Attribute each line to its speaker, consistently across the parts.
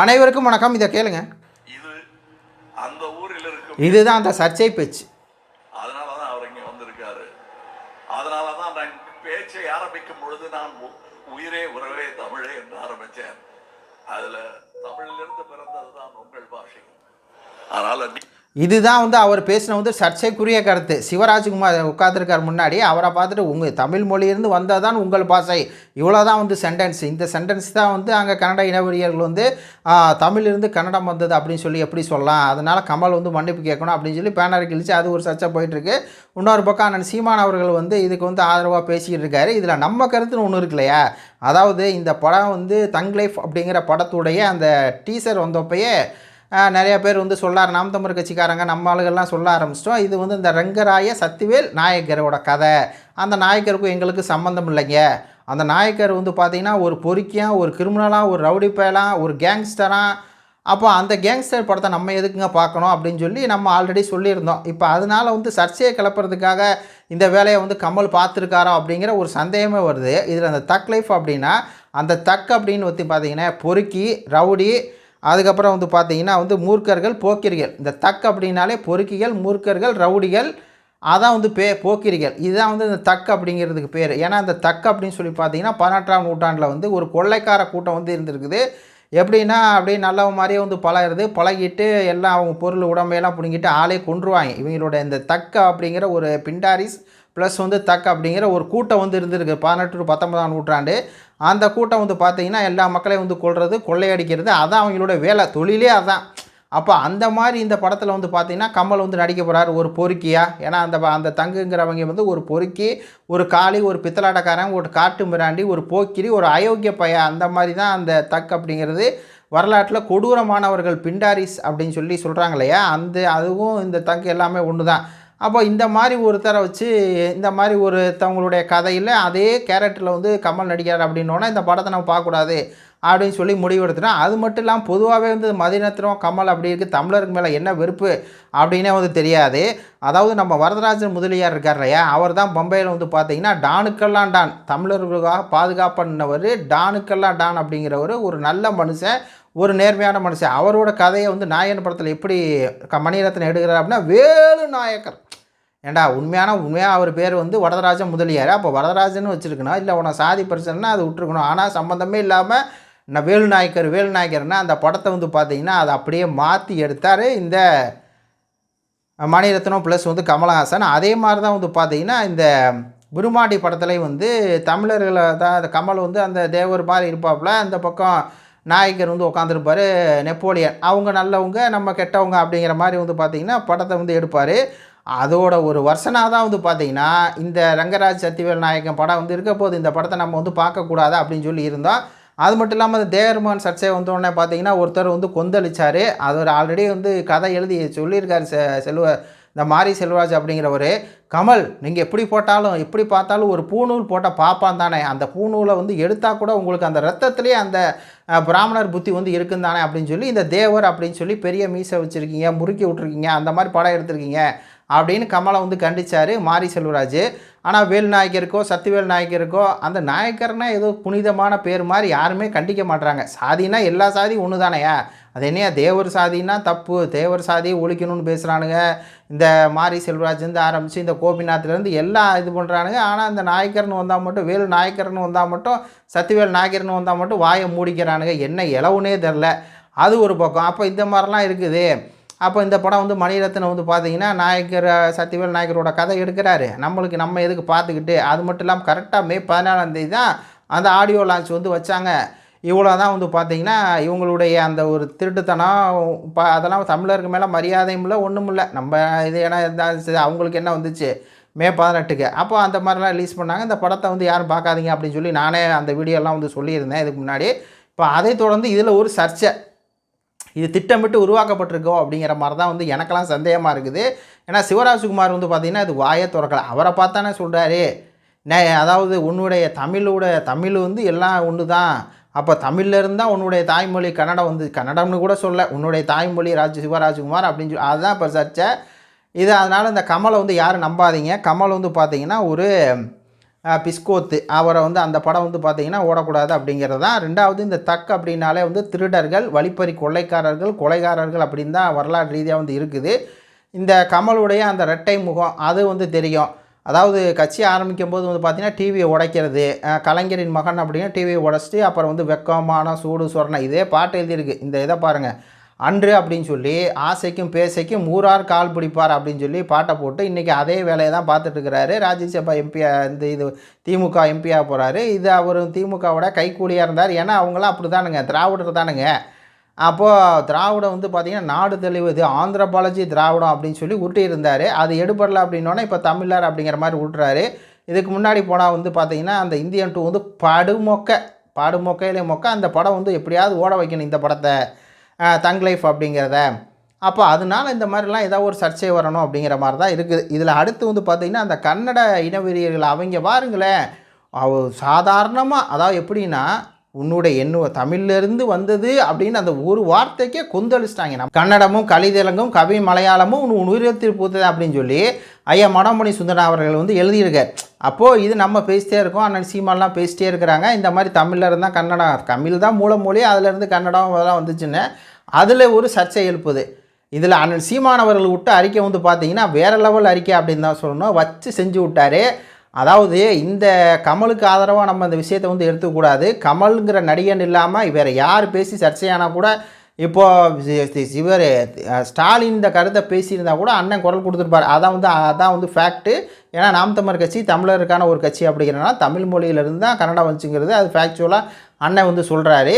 Speaker 1: அனைவருக்கும் வணக்கம். இதை கேளுங்க.
Speaker 2: இது அந்த ஊரில் இருக்கும்
Speaker 1: இதுதான் அந்த சர்ச்சை பேச்சு.
Speaker 2: அதனால தான் அவர் இங்கே வந்திருக்காரு. அதனால தான் நான் பேச்சை ஆரம்பிக்கும் பொழுது நான் உயிரே உறவே தமிழே என்று ஆரம்பித்தேன். அதுல தமிழிலிருந்து பிறந்தது தான் உங்கள் பாஷை. அதனால
Speaker 1: இதுதான் வந்து அவர் பேசின வந்து சர்ச்சைக்குரிய கருத்து. சிவராஜ்குமார் உட்காந்துருக்கார் முன்னாடி அவரை பார்த்துட்டு உங்கள் தமிழ் மொழியிலிருந்து வந்தால் தான் உங்கள் பாஷை. இவ்வளோ தான் வந்து சென்டென்ஸ் இந்த சென்டென்ஸ் தான் வந்து அங்கே கன்னட இனவெறியர்கள் வந்து தமிழிலிருந்து கன்னடம் வந்தது அப்படின்னு சொல்லி எப்படி சொல்லலாம்? அதனால் கமல் வந்து மன்னிப்பு கேட்கணும் அப்படின்னு சொல்லி பேனர் கிழிச்சு அது ஒரு சர்ச்சை போயிட்டுருக்கு. இன்னொரு பக்கம் அண்ணன் சீமான் அவர்கள் வந்து இதுக்கு வந்து ஆதரவாக பேசிக்கிட்டு இருக்காரு. இதில் நம்ம கருத்துன்னு ஒன்று இருக்கு இல்லையா? அதாவது இந்த படம் வந்து தங் லைஃப் அப்படிங்கிற படத்துடைய அந்த டீசர் வந்தப்பயே நிறைய பேர் வந்து சொல்லார். நாம் தமிழ் கட்சிக்காரங்க நம்ம ஆளுகள்லாம் சொல்ல ஆரம்பிச்சிட்டோம். இது வந்து இந்த ரங்கராய சத்திவேல் நாயக்கரோட கதை. அந்த நாயக்கருக்கும் எங்களுக்கு சம்மந்தம் இல்லைங்க. அந்த நாயக்கர் வந்து பார்த்திங்கன்னா ஒரு பொறுக்கியாக ஒரு கிரிமினலாக ஒரு ரவுடி பயலாக ஒரு கேங்ஸ்டராக அப்போ அந்த கேங்ஸ்டர் படத்தை நம்ம எதுக்குங்க பார்க்கணும் அப்படின்னு சொல்லி நம்ம ஆல்ரெடி சொல்லியிருந்தோம். இப்போ அதனால வந்து சர்ச்சையை கிளப்புறதுக்காக இந்த வேலையை வந்து கமல் பார்த்துருக்காரோ அப்படிங்கிற ஒரு சந்தேகமே வருது. இதில் அந்த தக் லைஃப் அப்படின்னா அந்த தக் அப்படின்னு பற்றி பார்த்தீங்கன்னா பொறுக்கி ரவுடி அதுக்கப்புறம் வந்து பார்த்தீங்கன்னா வந்து மூர்க்கர்கள் போக்கிரிகள். இந்த தக் அப்படின்னாலே பொறுக்கிகள் மூர்க்கர்கள் ரவுடிகள் அதான் வந்து பே போக்கிரிகள். இதுதான் வந்து இந்த தக் அப்படிங்கிறதுக்கு பேர். ஏன்னா இந்த தக் அப்படின்னு சொல்லி பார்த்தீங்கன்னா பதினெட்டாம் நூற்றாண்டில் வந்து ஒரு கொள்ளைக்கார கூட்டம் வந்து இருந்திருக்குது. எப்படின்னா அப்படியே நல்லவன் மாதிரியே வந்து பழகிறது பழகிட்டு எல்லாம் அவங்க பொருள் உடம்பையெல்லாம் பிடுங்கிட்டு ஆளே கொன்றுவாங்க. இவங்களோட இந்த தக்க அப்படிங்கிற ஒரு பிண்டாரிஸ் ப்ளஸ் வந்து தக் அப்படிங்கிற ஒரு கூட்டம் வந்து இருந்திருக்கு. பதினெட்டு டு பத்தொன்பதாம் நூற்றாண்டு. அந்த கூட்டம் வந்து பார்த்தீங்கன்னா எல்லா மக்களையும் வந்து கொள்வது கொள்ளையடிக்கிறது அதான் அவங்களோட வேலை. தொழிலே அதான். அப்போ அந்த மாதிரி இந்த படத்தில் வந்து பார்த்தீங்கன்னா கமல் வந்து நடிக்க போகிறார் ஒரு பொறுக்கியா? ஏன்னா அந்த அந்த தங்குங்கிறவங்க வந்து ஒரு பொறுக்கி ஒரு காளி ஒரு பித்தலாட்டக்காரன் ஒரு காட்டு மிராண்டி ஒரு போக்கிரி ஒரு அயோக்கிய பைய. அந்த மாதிரி தான் அந்த தக் அப்படிங்கிறது. வரலாற்றில் கொடூரமானவர்கள் பிண்டாரிஸ் அப்படின்னு சொல்லி சொல்கிறாங்க இல்லையா? அந்த அதுவும் இந்த தங்கு எல்லாமே ஒன்று தான் அப்போ இந்த மாதிரி ஒருத்தரை வச்சு இந்த மாதிரி ஒருத்தவங்களுடைய கதையில் அதே கேரக்டரில் வந்து கமல் நடிக்கிறார் அப்படின்னோன்னா இந்த படத்தை நம்ம பார்க்கக்கூடாது அப்படின்னு சொல்லி முடிவெடுத்துனா அது மட்டும் இல்லாமல் பொதுவாகவே வந்து மதிநத்திரம் கமல் அப்படி இருக்குது தமிழருக்கு மேலே என்ன வெறுப்பு அப்படின்னே வந்து தெரியாது. அதாவது நம்ம வரதராஜன் முதலியார் இருக்கார் இல்லையா? அவர் தான் பம்பையில் வந்து பார்த்தீங்கன்னா டானுக்கெல்லாம் டான் தமிழர்களுக்காக பாதுகாப்பு பண்ணவர் டானுக்கெல்லாம் டான் அப்படிங்கிறவர் ஒரு நல்ல மனுஷன் ஒரு நேர்மையான மனுஷன். அவரோட கதையை வந்து நாயன் படத்தில் எப்படி க மணிரத்னம் எடுக்கிறார் அப்படின்னா வேலு நாயக்கர். ஏண்டா உண்மையான உண்மையாக அவர் பேர் வந்து வரதராஜன் முதலியார்? அப்போ வரதராஜன் வச்சுருக்கணும். இல்லை உன சாதி பிரச்சனைனா அது விட்டுருக்கணும். ஆனால் சம்மந்தமே இல்லாமல் நான் வேலு நாயக்கர் வேலு நாயக்கர்னா அந்த படத்தை வந்து பார்த்தீங்கன்னா அதை அப்படியே மாற்றி எடுத்தார் இந்த மணிரத்னம் ப்ளஸ் வந்து கமலஹாசன். அதே மாதிரி தான் வந்து பார்த்தீங்கன்னா இந்த குருமாடி படத்துலேயும் வந்து தமிழர்களை தான் அந்த கமல் வந்து அந்த தேவர் மாதிரி இருப்பாப்புல அந்த பக்கம் நாயக்கர் வந்து உட்காந்துருப்பார் நெப்போலியன். அவங்க நல்லவங்க நம்ம கெட்டவங்க அப்படிங்கிற மாதிரி வந்து பார்த்திங்கன்னா படத்தை வந்து எடுப்பார். அதோட ஒரு வருஷனாக தான் வந்து பார்த்தீங்கன்னா இந்த ரங்கராஜ் சத்திவேல் நாயகன் படம் வந்து இருக்க போது இந்த படத்தை நம்ம வந்து பார்க்கக்கூடாது அப்படின்னு சொல்லி இருந்தோம் அது மட்டும் இல்லாமல் அந்த தேவர்மான் சர்ச்சை வந்தோடனே பார்த்தீங்கன்னா ஒருத்தர் வந்து கொந்தளிச்சார். அவர் ஆல்ரெடி வந்து கதை எழுதி சொல்லியிருக்காரு செ செல்வ இந்த மாரி செல்வராஜ் அப்படிங்கிறவர். கமல் நீங்கள் எப்படி போட்டாலும் எப்படி பார்த்தாலும் ஒரு பூநூல் போட்டால் பார்ப்பான் தானே. அந்த பூநூலை வந்து எடுத்தால் கூட உங்களுக்கு அந்த ரத்தத்திலே அந்த பிராமணர் புத்தி வந்து இருக்குந்தானே அப்படின்னு சொல்லி இந்த தேவர் அப்படின்னு சொல்லி பெரிய மீசை வச்சுருக்கீங்க முறுக்கி விட்ருக்கீங்க அந்த மாதிரி படம் எடுத்திருக்கீங்க. அப்படின்னு கமலை வந்து கண்டித்தார் மாரி செல்வராஜ். ஆனால் வேல் நாயக்கருக்கோ சத்திவேல் நாயக்கருக்கோ அந்த நாயக்கர்னா ஏதோ புனிதமான பேர் மாதிரி யாருமே கண்டிக்க மாட்றாங்க. சாதினா எல்லா சாதியும் ஒன்று தானையா அது என்னையா தேவர் சாதின்னா தப்பு தேவர் சாதியை ஒழிக்கணும்னு பேசுகிறானுங்க இந்த மாரி செல்வராஜ்லேருந்து ஆரம்பித்து இந்த கோபிநாத்லேருந்து எல்லாம் இது பண்ணுறானுங்க ஆனால் இந்த நாயக்கர்னு வந்தால் மட்டும் வேலு நாயக்கர்னு வந்தால் மட்டும் சத்திவேல் நாயக்கர்னு வந்தால் மட்டும் வாயை மூடிக்கிறானுங்க. என்ன இளவுனே தெரில. அது ஒரு பக்கம். அப்போ இந்த மாதிரிலாம் இருக்குது. அப்போ இந்த படம் வந்து மணிரத்னம் வந்து பார்த்தீங்கன்னா நாயக்கர் சத்தியவேல் நாயக்கரோட கதை எடுக்கிறாரு. நம்மளுக்கு நம்ம எதுக்கு பார்த்துக்கிட்டு அது மட்டும் இல்லாமல் கரெக்டாக மே பதினாலாம் தேதி தான் அந்த ஆடியோ லான்ச் வந்து வச்சாங்க. இவ்வளோ தான் வந்து பார்த்தீங்கன்னா இவங்களுடைய அந்த ஒரு திருட்டுத்தனம் ப அதெல்லாம் தமிழருக்கு மேலே மரியாதையும் இல்லை ஒன்றும் இல்லை. நம்ம இது ஏன்னா அவங்களுக்கு என்ன வந்துச்சு? மே பதினெட்டுக்கு. அப்போ அந்த மாதிரிலாம் ரிலீஸ் பண்ணாங்க. இந்த படத்தை வந்து யாரும் பார்க்காதீங்க அப்படின்னு சொல்லி நானே அந்த வீடியோலாம் வந்து சொல்லியிருந்தேன். இதுக்கு முன்னாடி. இப்போ அதை தொடர்ந்து இதில் ஒரு சர்ச்சை. இது திட்டமிட்டு உருவாக்கப்பட்டிருக்கோ அப்படிங்கிற மாதிரி தான் வந்து எனக்கெல்லாம் சந்தேகமாக இருக்குது. ஏன்னா சிவராஜ்குமார் வந்து பார்த்திங்கன்னா இது வாயை திறக்கலை. அவரை பார்த்தானே சொல்கிறாரு நே அதாவது உன்னுடைய தமிழோட தமிழ் வந்து எல்லாம் ஒன்று தான் அப்போ தமிழ்லேருந்து இருந்தால் உன்னுடைய தாய்மொழி கன்னடம் வந்து கன்னடம்னு கூட சொல்ல உன்னுடைய தாய்மொழி ராஜ் சிவராஜ்குமார் அப்படின்னு சொல்லி அதுதான் இப்போ சர்ச்சை இது அதனால் இந்த கமலை வந்து யாரும் நம்பாதீங்க. கமல் வந்து பார்த்தீங்கன்னா ஒரு பிஸ்கோத்து. அவரை வந்து அந்த படம் வந்து பார்த்திங்கன்னா ஓடக்கூடாது அப்படிங்கிறது தான். ரெண்டாவது இந்த தக் அப்படின்னாலே வந்து திருடர்கள் வழிப்பறி கொள்ளைக்காரர்கள் கொலைகாரர்கள் அப்படின்னு தான் வரலாறு ரீதியாக வந்து இருக்குது. இந்த கமலுடைய அந்த ரெட்டை முகம் அது வந்து தெரியும். அதாவது கட்சி ஆரம்பிக்கும் போது வந்து பார்த்திங்கன்னா டிவியை உடைக்கிறது. கலைஞரின் மகன் அப்படின்னா டிவியை உடைச்சிட்டு அப்புறம் வந்து வெக்கமான சூடு சொரணை இதே பாட்டு எழுதியிருக்கு. இந்த இதை பாருங்கள் அன்று அப்படின்னு சொல்லி ஆசைக்கும் பேசைக்கும் ஊரார் கால் பிடிப்பார் அப்படின்னு சொல்லி பாட்டை போட்டு இன்றைக்கி அதே வேலையை தான் பார்த்துட்டுருக்கிறாரு ராஜ்யசபா எம்பியா இந்த இது திமுக எம்பியாக போகிறாரு இது அவர் திமுகவோட கைக்கூலியாக இருந்தார். ஏன்னா அவங்களாம் அப்படி தானுங்க திராவிடர் தானுங்க. அப்போது திராவிடம் வந்து பார்த்திங்கன்னா நாடு தெளிவுது ஆந்திர பாலாஜி திராவிடம் அப்படின்னு சொல்லி உருட்டி அது எடுபடல அப்படின்னோடனே இப்போ தமிழர் அப்படிங்கிற மாதிரி விட்டுறாரு இதுக்கு முன்னாடி போனால் வந்து பார்த்திங்கன்னா அந்த இந்தியன் டூ வந்து படுமொக்க படுமொக்கையிலே மொக்க. அந்த படம் வந்து எப்படியாவது ஓட வைக்கணும் இந்த படத்தை. தங் லைஃப் அப்படிங்கிறத. அப்போ அதனால இந்த மாதிரிலாம் ஏதாவது ஒரு சர்ச்சை வரணும் அப்படிங்கிற மாதிரி தான் இருக்குது. இதில் அடுத்து வந்து பார்த்திங்கன்னா அந்த கன்னட இனவெறியர்கள் அவங்க பாருங்களேன் அவ சாதாரணமாக அதாவது எப்படின்னா உன்னுடைய எண்ணு தமிழ்லேருந்து வந்தது அப்படின்னு அந்த ஒரு வார்த்தைக்கே கொந்தளிச்சிட்டாங்க. நம்ம கன்னடமும் கலிதெலுங்கும் கவி மலையாளமும் உன் உயிரத்தில் பூத்தது அப்படின்னு சொல்லி ஐயா மடமணி சுந்தரன் அவர்கள் வந்து எழுதியிருக்கார். அப்போது இது நம்ம பேசிட்டே இருக்கோம். அண்ணன் சீமான்லாம் பேசிட்டே இருக்கிறாங்க. இந்த மாதிரி தமிழில் இருந்தால் கன்னடம் தமிழ் தான் மூலமொழி. அதுலேருந்து கன்னடம் அதெல்லாம் வந்துச்சுன்னு அதில் ஒரு சர்ச்சை எழுப்புது. இதில் அண்ணன் சீமானவர்கள் விட்டு அறிக்கை வந்து பார்த்தீங்கன்னா வேறு லெவல் அறிக்கை அப்படின்னு தான் சொல்லணும். வச்சு செஞ்சு விட்டாரு. அதாவது இந்த கமலுக்கு ஆதரவாக நம்ம இந்த விஷயத்தை வந்து எடுத்துக்கூடாது கமலுங்கிற நடிகன் இல்லாமல் வேறு யார் பேசி சர்ச்சையானால் கூட இப்போது இவர் ஸ்டாலின் இந்த கருத்தை பேசியிருந்தா கூட அண்ணன் குரல் கொடுத்துருப்பார். அதான் வந்து அதான் வந்து ஃபேக்ட்டு ஏன்னா நாம் தமிழர் கட்சி தமிழருக்கான ஒரு கட்சி அப்படிங்கிறனால தமிழ் மொழியிலிருந்து தான் கன்னடம் வந்துச்சுங்கிறது அது ஃபேக்சுவலாக அண்ணன் வந்து சொல்கிறாரு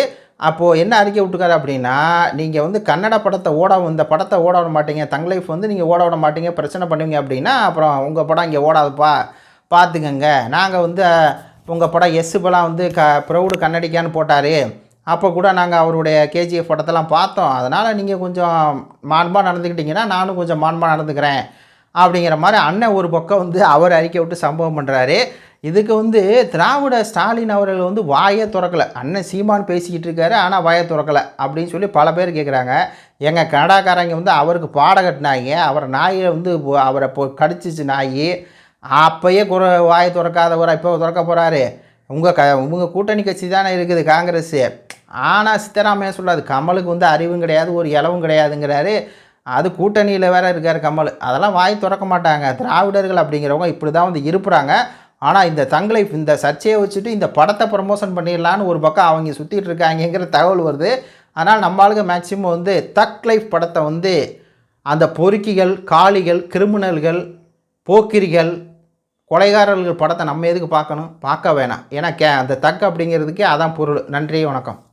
Speaker 1: அப்போது என்ன அறிக்கை விட்டுக்காரு அப்படின்னா நீங்கள் வந்து கன்னட படத்தை ஓட இந்த படத்தை ஓட விட மாட்டீங்க. தங் லைஃப் வந்து நீங்கள் ஓட விட மாட்டீங்க. பிரச்சனை பண்ணுவீங்க அப்படின்னா அப்புறம் உங்கள் படம் இங்கே ஓடாதுப்பா. பார்த்துக்கங்க. நாங்கள் வந்து உங்கள் படம் எஸ்ஸுப்பெல்லாம் வந்து க ப்ரௌடு கண்ணடிக்கான்னு போட்டார். அப்போ கூட நாங்கள் அவருடைய கேஜிஎஃப் படத்தெல்லாம் பார்த்தோம். அதனால் நீங்கள் கொஞ்சம் மாண்பாக நடந்துக்கிட்டிங்கன்னா நானும் கொஞ்சம் மாண்பாக நடந்துக்கிறேன். அப்படிங்கிற மாதிரி அண்ணன் ஒரு பக்கம் வந்து அவர் அறிக்கை விட்டு சம்பவம் பண்ணுறாரு இதுக்கு வந்து திராவிட ஸ்டாலின் அவர்கள் வந்து வாயே திறக்கலை. அண்ணன் சீமான் பேசிக்கிட்டு இருக்காரு ஆனால் வாயை திறக்கலை அப்படின்னு சொல்லி பல பேர் கேட்குறாங்க எங்கள் கனடாக்காரங்க வந்து அவருக்கு பாட கட்டினாங்க. அவர் நாயை வந்து அவரை கடிச்சிச்சு நாய். அப்பயே குற வாயை திறக்காதவர் இப்போ திறக்க போகிறாரு உங்கள் க உங்கள் கூட்டணி கட்சி தானே இருக்குது காங்கிரஸு. ஆனால் சித்தராமையா சொல்லாது கமலுக்கு வந்து அறிவும் கிடையாது ஒரு இலவும் கிடையாதுங்கிறாரு. அது கூட்டணியில் வேற இருக்கார் கமல். அதெல்லாம் வாய் திறக்க மாட்டாங்க. திராவிடர்கள் அப்படிங்கிறவங்க இப்படி தான் வந்து இருப்புறாங்க. ஆனால் இந்த தங்களை இந்த சர்ச்சையை வச்சுட்டு இந்த படத்தை ப்ரமோஷன் பண்ணிடலான்னு ஒரு பக்கம் அவங்க சுற்றிட்டு இருக்காங்கங்கிற தகவல் வருது. அதனால் நம்ம ஆளுங்க மேக்சிமம் வந்து தக் லைஃப் படத்தை வந்து அந்த பொறுக்கிகள் காளிகள் கிரிமினல்கள் போக்கிரிகள் கொலைகாரர்கள் படத்தை நம்ம எதுக்கு பார்க்கணும்? பார்க்க வேணாம். ஏன்னா கே அந்த தக் அப்படிங்கிறதுக்கே அதான் பொருள். நன்றி வணக்கம்.